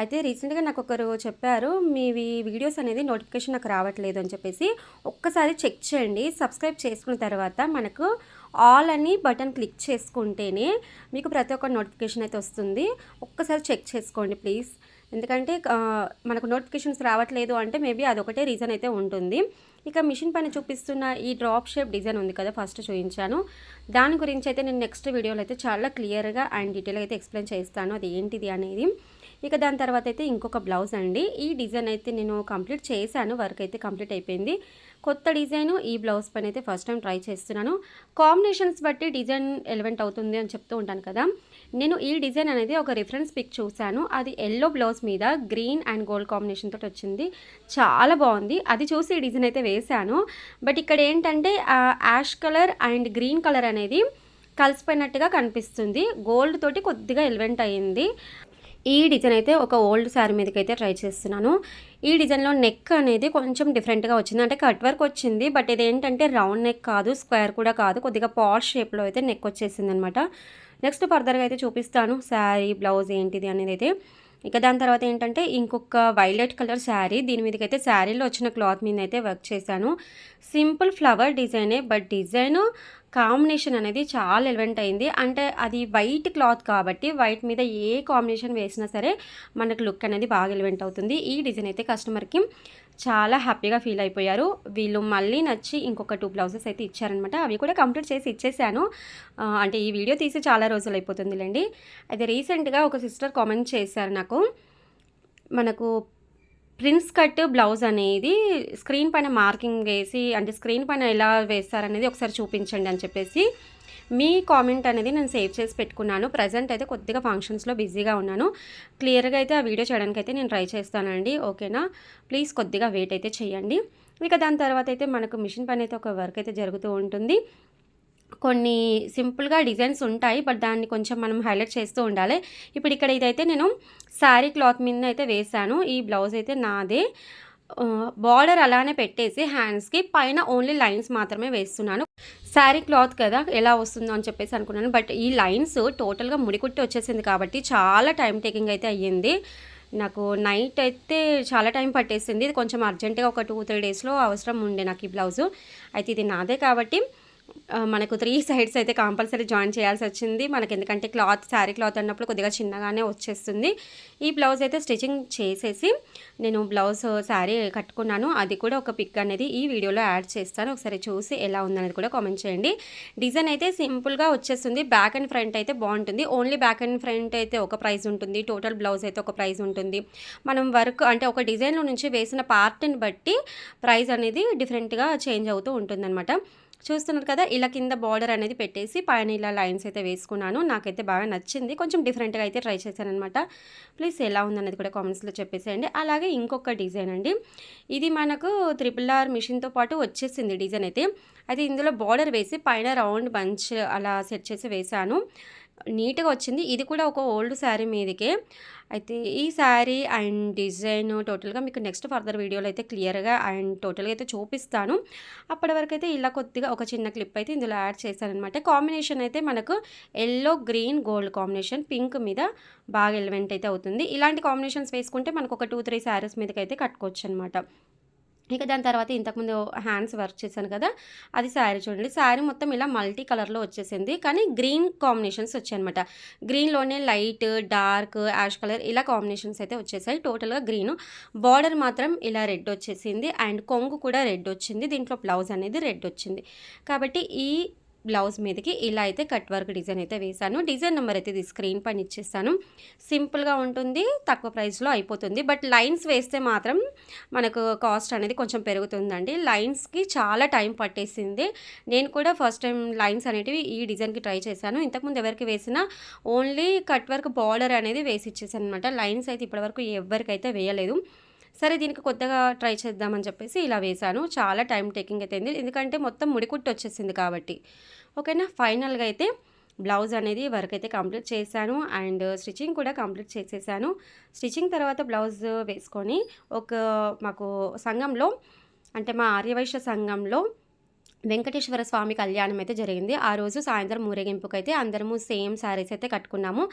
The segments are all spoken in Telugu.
అయితే రీసెంట్గా నాకు ఒకరు చెప్పారు మీవి వీడియోస్ అనేది నోటిఫికేషన్ నాకు రావట్లేదు అని చెప్పేసి ఒక్కసారి చెక్ చేయండి. సబ్స్క్రైబ్ చేసుకున్న తర్వాత మనకు ఆల్ అని బటన్ క్లిక్ చేసుకుంటేనే మీకు ప్రతి ఒక్క నోటిఫికేషన్ అయితే వస్తుంది. ఒక్కసారి చెక్ చేసుకోండి ప్లీజ్. ఎందుకంటే మనకు నోటిఫికేషన్స్ రావట్లేదు అంటే మేబీ అదొకటే రీజన్ అయితే ఉంటుంది. ఇక మిషన్ పైన చూపిస్తున్న ఈ డ్రాప్ షేప్ డిజైన్ ఉంది కదా ఫస్ట్ చూపించాను దాని గురించి అయితే నేను నెక్స్ట్ వీడియోలో అయితే చాలా క్లియర్గా అండ్ డీటెయిల్గా అయితే ఎక్స్ప్లెయిన్ చేస్తాను. అది ఏంటిది అనేది. ఇక దాని తర్వాత అయితే ఇంకొక బ్లౌజ్ అండి. ఈ డిజైన్ అయితే నేను కంప్లీట్ చేశాను. వర్క్ అయితే కంప్లీట్ అయిపోయింది. కొత్త డిజైన్ ఈ బ్లౌజ్ పైన అయితే ఫస్ట్ టైం ట్రై చేస్తున్నాను. కాంబినేషన్స్ బట్టి డిజైన్ ఎలివెంట్ అవుతుంది అని చెప్తూ ఉంటాను కదా. నేను ఈ డిజైన్ అనేది ఒక రిఫరెన్స్ పిక్ చూశాను. అది ఎల్లో బ్లౌజ్ మీద గ్రీన్ అండ్ గోల్డ్ కాంబినేషన్ తోటి వచ్చింది. చాలా బాగుంది. అది చూసి ఈ డిజైన్ అయితే వేశాను. బట్ ఇక్కడ ఏంటంటే ash colour and green colour అనేది కలిసిపోయినట్టుగా కనిపిస్తుంది. గోల్డ్ తోటి కొద్దిగా ఎలివెంట్ అయ్యింది ఈ డిజైన్ అయితే ఒక ఓల్డ్ శారీ మీదకి అయితే ట్రై చేస్తున్నాను. ఈ డిజైన్లో నెక్ అనేది కొంచెం డిఫరెంట్గా వచ్చింది. అంటే కట్ వర్క్ వచ్చింది బట్ ఇది ఏంటంటే రౌండ్ నెక్ కాదు స్క్వేర్ కూడా కాదు. కొద్దిగా పాష్ షేప్లో అయితే నెక్ వచ్చేసింది అనమాట నెక్స్ట్ ఫర్దర్గా అయితే చూపిస్తాను శారీ బ్లౌజ్ ఏంటిది అనేది అయితే. ఇక దాని తర్వాత ఏంటంటే ఇంకొక వైలెట్ కలర్ శారీ. దీని మీదకి అయితే శారీలో వచ్చిన క్లాత్ మీద అయితే వర్క్ చేశాను. సింపుల్ ఫ్లవర్ డిజైనే బట్ డిజైన్ కాంబినేషన్ అనేది చాలా ఎలివెంట్ అయింది. అంటే అది వైట్ క్లాత్ కాబట్టి వైట్ మీద ఏ కాంబినేషన్ వేసినా సరే మనకు లుక్ అనేది బాగా ఎలివెంట్ అవుతుంది. ఈ డిజైన్ అయితే కస్టమర్కి చాలా హ్యాపీగా ఫీల్ అయిపోయారు. వీళ్ళు మళ్ళీ నచ్చి ఇంకొక టూ బ్లౌజెస్ అయితే ఇచ్చారనమాట అవి కూడా కంప్లీట్ చేసి ఇచ్చేసాను. అంటే ఈ వీడియో తీసి చాలా రోజులు అయిపోతుందిలేండి. అయితే రీసెంట్గా ఒక సిస్టర్ కామెంట్ చేశారు నాకు. మనకు ప్రిన్స్ కట్ బ్లౌజ్ అనేది స్క్రీన్ పైన మార్కింగ్ వేసి అంటే స్క్రీన్ పైన ఎలా వేస్తారనేది ఒకసారి చూపించండి అని చెప్పేసి మీ కామెంట్ అనేది నేను సేవ్ చేసి పెట్టుకున్నాను. ప్రజెంట్ అయితే కొద్దిగా ఫంక్షన్స్లో బిజీగా ఉన్నాను. క్లియర్గా అయితే ఆ వీడియో చేయడానికి అయితే నేను ట్రై చేస్తానండి. ఓకేనా? ప్లీజ్ కొద్దిగా వెయిట్ అయితే చేయండి. ఇక దాని తర్వాత అయితే మనకు మిషన్ పని అయితే ఒక వర్క్ అయితే జరుగుతూ ఉంటుంది. కొన్ని సింపుల్గా డిజైన్స్ ఉంటాయి బట్ దాన్ని కొంచెం మనం హైలైట్ చేస్తూ ఉండాలి. ఇప్పుడు ఇక్కడ ఇదైతే నేను శారీ క్లాత్ మీద అయితే వేశాను. ఈ బ్లౌజ్ అయితే నాదే. బార్డర్ అలానే పెట్టేసి హ్యాండ్స్కి పైన ఓన్లీ లైన్స్ మాత్రమే వేస్తున్నాను. శారీ క్లాత్ కదా ఎలా వస్తుందో అని చెప్పేసి అనుకున్నాను. బట్ ఈ లైన్స్ టోటల్గా ముడికుట్టి వచ్చేసింది కాబట్టి చాలా టైం టేకింగ్ అయితే అయ్యింది. నాకు నైట్ అయితే చాలా టైం పట్టేసింది. ఇది కొంచెం అర్జెంటుగా ఒక టూ త్రీ డేస్లో అవసరం ఉండే నాకు ఈ బ్లౌజు. అయితే ఇది నాదే కాబట్టి మనకు త్రీ సైడ్స్ అయితే కంపల్సరీ జాయిన్ చేయాల్సి వచ్చింది. మనకి ఎందుకంటే క్లాత్ శారీ క్లాత్ అన్నప్పుడు కొద్దిగా చిన్నగానే వచ్చేస్తుంది. ఈ బ్లౌజ్ అయితే స్టిచ్చింగ్ చేసేసి నేను బ్లౌజ్ శారీ కట్టుకున్నాను. అది కూడా ఒక పిక్ అనేది ఈ వీడియోలో యాడ్ చేస్తాను. ఒకసారి చూసి ఎలా ఉందనేది కూడా కామెంట్ చేయండి. డిజైన్ అయితే సింపుల్గా వచ్చేస్తుంది. బ్యాక్ అండ్ ఫ్రంట్ అయితే బాగుంటుంది. ఓన్లీ బ్యాక్ అండ్ ఫ్రంట్ అయితే ఒక ప్రైస్ ఉంటుంది. టోటల్ బ్లౌజ్ అయితే ఒక ప్రైస్ ఉంటుంది. మనం వర్క్ అంటే ఒక డిజైన్లో నుంచి వేసిన పార్ట్ని బట్టి ప్రైస్ అనేది డిఫరెంట్గా చేంజ్ అవుతూ ఉంటుందన్నమాట. చూస్తున్నారు కదా ఇలా కింద బార్డర్ అనేది పెట్టేసి పైన ఇలా లైన్స్ అయితే వేసుకున్నాను. నాకైతే బాగా నచ్చింది. కొంచెం డిఫరెంట్గా అయితే ట్రై చేశాను అనమాట ప్లీజ్ ఎలా ఉందనేది కూడా కామెంట్స్లో చెప్పేసేయండి. అలాగే ఇంకొక డిజైన్ అండి. ఇది మనకు త్రిపుల్ ఆర్ మిషన్తో పాటు వచ్చేసింది డిజైన్ అయితే. అయితే ఇందులో బార్డర్ వేసి పైన రౌండ్ బంచ్ అలా సెట్ చేసి వేశాను. నీట్గా వచ్చింది. ఇది కూడా ఒక ఓల్డ్ శారీ మీదకే. అయితే ఈ శారీ అండ్ డిజైన్ టోటల్గా మీకు నెక్స్ట్ ఫర్దర్ వీడియోలో అయితే క్లియర్గా అండ్ టోటల్గా అయితే చూపిస్తాను. అప్పటి వరకు అయితే ఇలా కొద్దిగా ఒక చిన్న క్లిప్ అయితే ఇందులో యాడ్ చేశానమాట కాంబినేషన్ అయితే మనకు yellow green gold combination pink మీద బాగా ఎలివెంట్ అయితే అవుతుంది. ఇలాంటి కాంబినేషన్స్ వేసుకుంటే మనకు ఒక టూ త్రీ శారీస్ మీదకైతే అయితే కట్టుకోవచ్చు అనమాట ఇక దాని తర్వాత ఇంతకుముందు హ్యాండ్స్ వర్క్ చేశాను కదా అది శారీ చూడండి. శారీ మొత్తం ఇలా మల్టీ కలర్లో వచ్చేసింది. కానీ గ్రీన్ కాంబినేషన్స్ వచ్చాయన్నమాట. గ్రీన్లోనే లైట్ డార్క్ యాష్ కలర్ ఇలా కాంబినేషన్స్ అయితే వచ్చేసాయి. టోటల్గా గ్రీన్. బార్డర్ మాత్రం ఇలా రెడ్ వచ్చేసింది. అండ్ కొంగు కూడా రెడ్ వచ్చింది. దీంట్లో బ్లౌజ్ అనేది రెడ్ వచ్చింది. కాబట్టి ఈ బ్లౌజ్ మీదకి ఇలా అయితే కట్ వర్క్ డిజైన్ అయితే వేశాను. డిజైన్ నెంబర్ అయితే ఇది స్క్రీన్ పైన ఇచ్చేస్తాను. సింపుల్గా ఉంటుంది తక్కువ ప్రైస్లో అయిపోతుంది. బట్ లైన్స్ వేస్తే మాత్రం మనకు కాస్ట్ అనేది కొంచెం పెరుగుతుందండి. లైన్స్కి చాలా టైం పట్టేసింది. నేను కూడా ఫస్ట్ టైం లైన్స్ అనేటివి ఈ డిజైన్కి ట్రై చేశాను. ఇంతకుముందు ఎవరికి వేసినా ఓన్లీ కట్ వర్క్ బార్డర్ అనేది వేసి ఇచ్చేసాను అనమాట లైన్స్ అయితే ఇప్పటివరకు ఎవరికైతే వేయలేదు. సరే దీనికి కొత్తగా ట్రై చేద్దామని చెప్పేసి ఇలా వేశాను. చాలా టైం టేకింగ్ అయితే అయింది. ఎందుకంటే మొత్తం ముడికుట్టు వచ్చేసింది కాబట్టి. ఓకేనా? ఫైనల్గా అయితే బ్లౌజ్ అనేది వర్క్ అయితే కంప్లీట్ చేశాను. అండ్ స్టిచ్చింగ్ కూడా కంప్లీట్ చేసేసాను. స్టిచ్చింగ్ తర్వాత బ్లౌజ్ వేసుకొని ఒక మాకు సంఘంలో అంటే మా ఆర్యవైశ్య సంఘంలో వెంకటేశ్వర స్వామి కళ్యాణం అయితే జరిగింది. ఆ రోజు సాయంత్రం ఊరేగింపుకి అయితే అందరము సేమ్ శారీస్ అయితే కట్టుకున్నాము.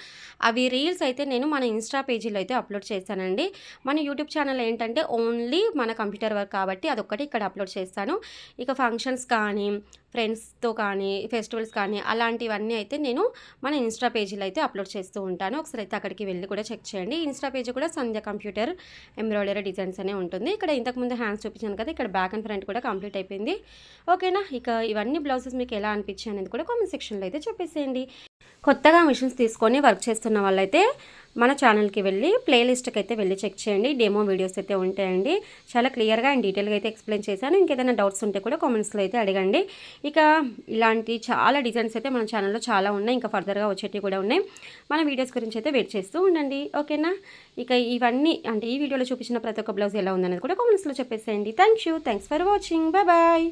అవి రీల్స్ అయితే నేను మన ఇన్స్టా పేజీలో అయితే అప్లోడ్ చేశానండి మన యూట్యూబ్ ఛానల్ ఏంటంటే ఓన్లీ మన కంప్యూటర్ వర్క్ కాబట్టి అదొక్కటి ఇక్కడ అప్లోడ్ చేస్తాను. ఇక ఫంక్షన్స్ కానీ ఫ్రెండ్స్తో కానీ ఫెస్టివల్స్ కానీ అలాంటివన్నీ అయితే నేను మన ఇన్స్టా పేజీలో అయితే అప్లోడ్ చేస్తూ ఉంటాను. ఒకసారి అయితే అక్కడికి వెళ్ళి కూడా చెక్ చేయండి. ఇన్స్టా పేజీ కూడా సంధ్య కంప్యూటర్ ఎంబ్రాయిడరీ డిజైన్స్ అనే ఉంటుంది. ఇక్కడ ఇంతకుముందు హ్యాండ్స్ చూపించాను కదా ఇక్కడ బ్యాక్ అండ్ ఫ్రంట్ కూడా కంప్లీట్ అయిపోయింది. ఓకేనా? ఇక ఇవన్నీ బ్లౌజెస్ మీకు ఎలా అనిపించాయి అనేది కూడా కామెంట్ సెక్షన్లో అయితే చెప్పేసేయండి. కొత్తగా మిషన్స్ తీసుకొని వర్క్ చేస్తున్న వాళ్ళైతే మన ఛానల్కి వెళ్ళి ప్లేలిస్ట్కి అయితే వెళ్ళి చెక్ చేయండి. డెమో వీడియోస్ అయితే ఉంటాయండి. చాలా క్లియర్గా అండ్ డీటెయిల్గా అయితే ఎక్స్ప్లెయిన్ చేశాను. ఇంకేదైనా డౌట్స్ ఉంటే కూడా కామెంట్స్లో అయితే అడగండి. ఇక ఇలాంటి చాలా డిజైన్స్ అయితే మన ఛానల్లో చాలా ఉన్నాయి. ఇంకా ఫర్దర్గా వచ్చేటివి కూడా ఉన్నాయి. మన వీడియోస్ గురించి అయితే వెయిట్ చేస్తూ ఉండండి. ఓకేనా? ఇక ఇవన్నీ అంటే ఈ వీడియోలో చూపించిన ప్రతి ఒక్క బ్లౌజ్ ఎలా ఉందనేది కూడా కామెంట్స్లో చెప్పేసేయండి. Thank you. Thanks for watching. Bye bye.